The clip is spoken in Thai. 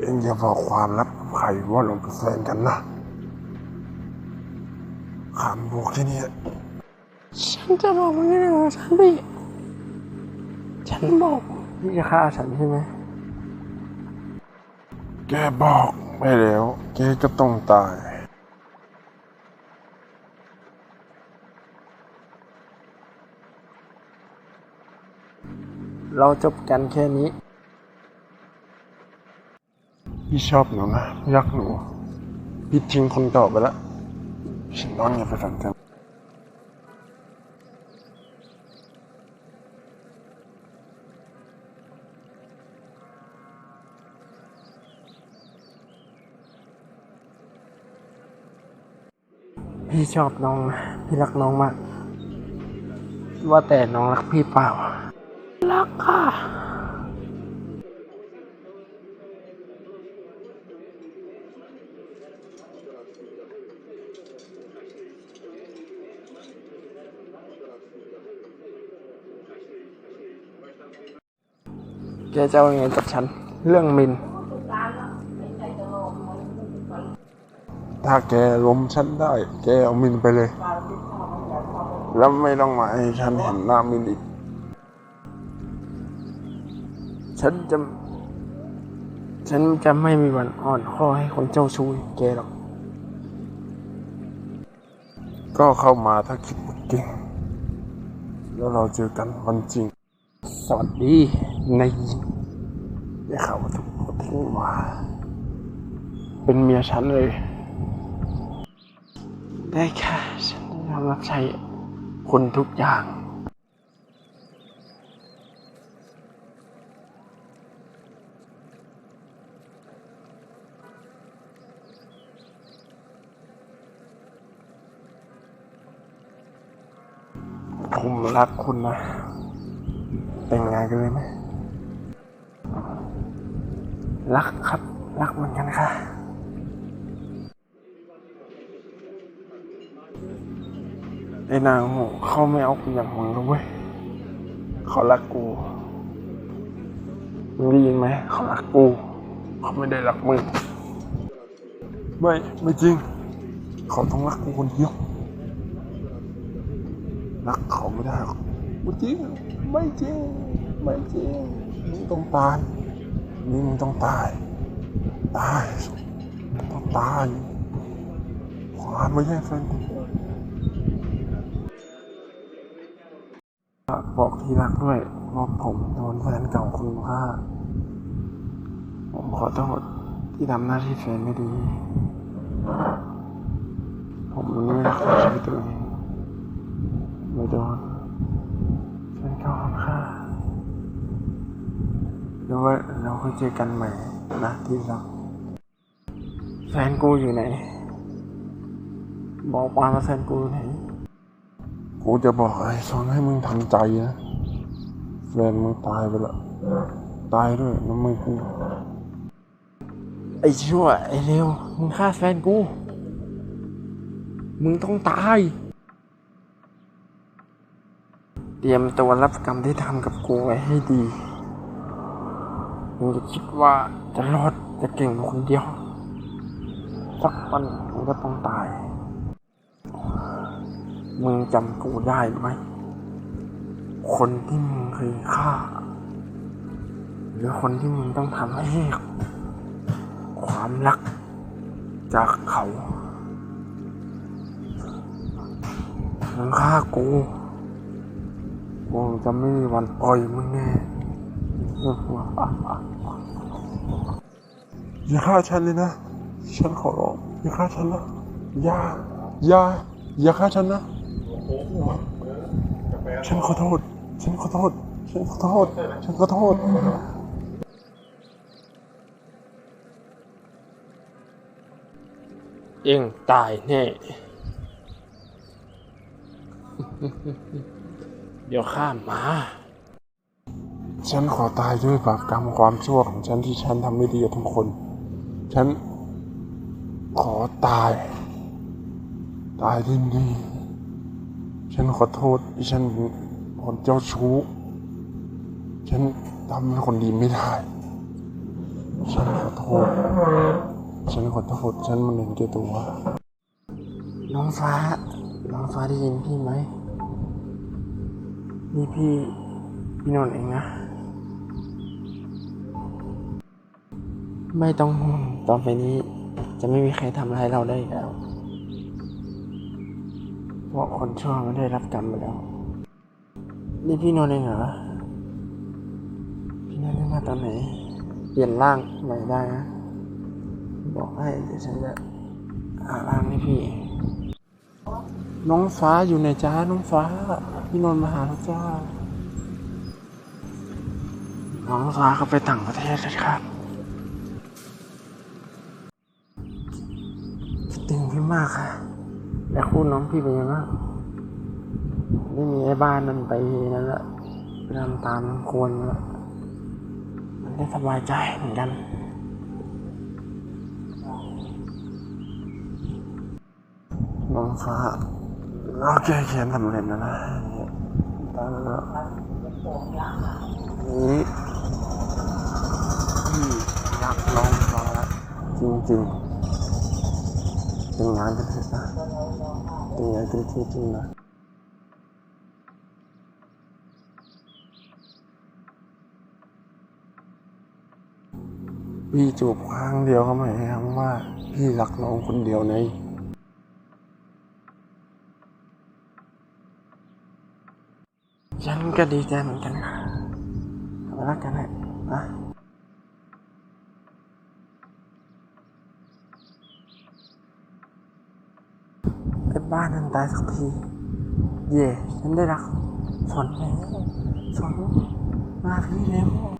เองอย่าบอกความลับกับใครว่าเราเป็นแฟนกันนะขามบอกที่นี่ฉันจะบอกมึงยังไงของฉันพี่ฉันบอกพี่จะฆ่าฉันใช่ไหมแกบอกไม่แล้วแกก็ต้องตายเราจบกันแค่นี้ พี่ชอบหนูนะพี่รักหนูพี่ทิ้งคนเก่าไปแล้วฉันน้องอย่าไปฝันกันพี่ชอบน้องนะพี่รักน้องมาก ว่าแต่น้องรักพี่เปล่า รักค่ะ จะเอายังไงกับฉัน เรื่องมิน ถ้าแกล้มฉันได้ แกเอามินไปเลย แล้วไม่ต้องมาให้ฉันเห็นหน้ามินอีก ฉันจะ ฉันจะไม่มีวันอ่อนข้อให้คนเจ้าชู้อย่างแกหรอก ก็เข้ามาถ้าคิดเก่งแล้วเราเจอกันวันจริง สวัสดีในยได้ ข่าวว่าถูกเขาทิ้งมา เป็นเมียฉันเลย ได้ค่ะ ฉันจะรับใช้คุณทุกอย่าง ผมรักคุณนะ แต่งงานกันเลยไหม รักครับ รักเหมือนกันค่ะไอ้นางเขาไม่เอากูอย่างมึงแล้วเว้ยเขารักกูมึงได้ยินไหมเขารักกูเขาไม่ได้รักมึงไม่ไม่จริง เขาต้องรักกูคนเดียวรักเขาไม่ได้หรอกไม่จริงไม่จริงไม่จริงมึงต้องตาย นี่มึงต้องตาย ตาย ต้องตาย ความไม่ใช่แฟนกูบอกที่รักด้วยว่าผมโดนแฟนเก่าคุณฆ่า ผมขอโทษที่ทำหน้าที่แฟนไม่ดี ผมไม่รักษาชีวิตตัวเอง อยเจอกันใหม่นะที่รัก แฟนกูอยู่ไหน บอกมาว่าแฟนกูอยู่ไหน กูจะบอกไอ้ซอนให้มึงทำใจนะแฟนมึงตายไปแล้วตายด้วยน้ำมือกู ไอ้ชั่ว ไอ้เร็ว มึงฆ่าแฟนกู มึงต้องตาย เตรียมตัวรับกรรมที่ทำกับกูไว้ให้ดี มึงจะคิดว่าจะรอดจะเก่งคนเดียว สักวันมึงก็ต้องตาย มึงจำกูได้ไหม คนที่มึงเคยฆ่า หรือคนที่มึงต้องทำให้ความรักจากเขามึงฆ่ากู กูจะไม่มีวันปล่อยมึงแน่ อย่าฆ่าฉันเลยนะ ฉันขอร้อง อย่าฆ่าฉันนะอย่า อย่า อย่าฆ่าฉันนะ ฉันขอโทษ ฉันขอโทษ ฉันขอโทษ ฉันขอโทษเองตายแน่ เดี๋ยวข้ามมา ฉันขอตายด้วยบาปกรรมความชั่วของฉันที่ฉันทำไม่ดีกับทุกคน ฉันขอตาย ตายที่นี่ฉันขอโทษที่ฉันคนเจ้าชู้ ฉันทำเป็นคนดีไม่ได้ ฉันขอโทษษฉันขอโทษ ฉันมันเห็นแก่ตัว น้องฟ้า น้องฟ้าได้ยินพี่ไหม นี่พี่ พี่นนท์เองนะ ไม่ต้องห่วงต่อไปนี้จะไม่มีใครทำร้ายเราได้อีกแล้วเพราะคนชั่วมันได้รับกรรมไปแล้ว นี่พี่นนท์เองเหรอ พี่นนท์ได้มาตอนไหน เปลี่ยนร่างใหม่ได้นะ บอกให้เดี๋ยวฉันจะหาร่างให้พี่ น้องฟ้าอยู่ในจ้า น้องฟ้า พี่นนท์มาหาแล้วจ้า น้องฟ้าเขาไปต่างประเทศแล้วครับากค่ะแล้คู่น้องพี่เป็นยังไงบ้างไม่มีไอ้บ้านนั่นไปนั่นละไปทำตามควรล้วมันได้สบายใจเหมือนกันน้องฟ้าเราแก้แค้นสำเร็จแล้วนะตอนแล้วนี้พี่รักน้องฟ้าจริงๆ เป็นงานกันเถอะนะเป็นงานกันจริงนะพี่จูบครั้งเดียวก็หมายความว่าพี่รักน้องคนเดียวในฉันก็ดีใจเหมือนกันค่ะรักกันเลยนะไอ้ บ้านนั้นตายสักที เย่ฉันได้รักฝนแล้วฝนมาพี่แล้ว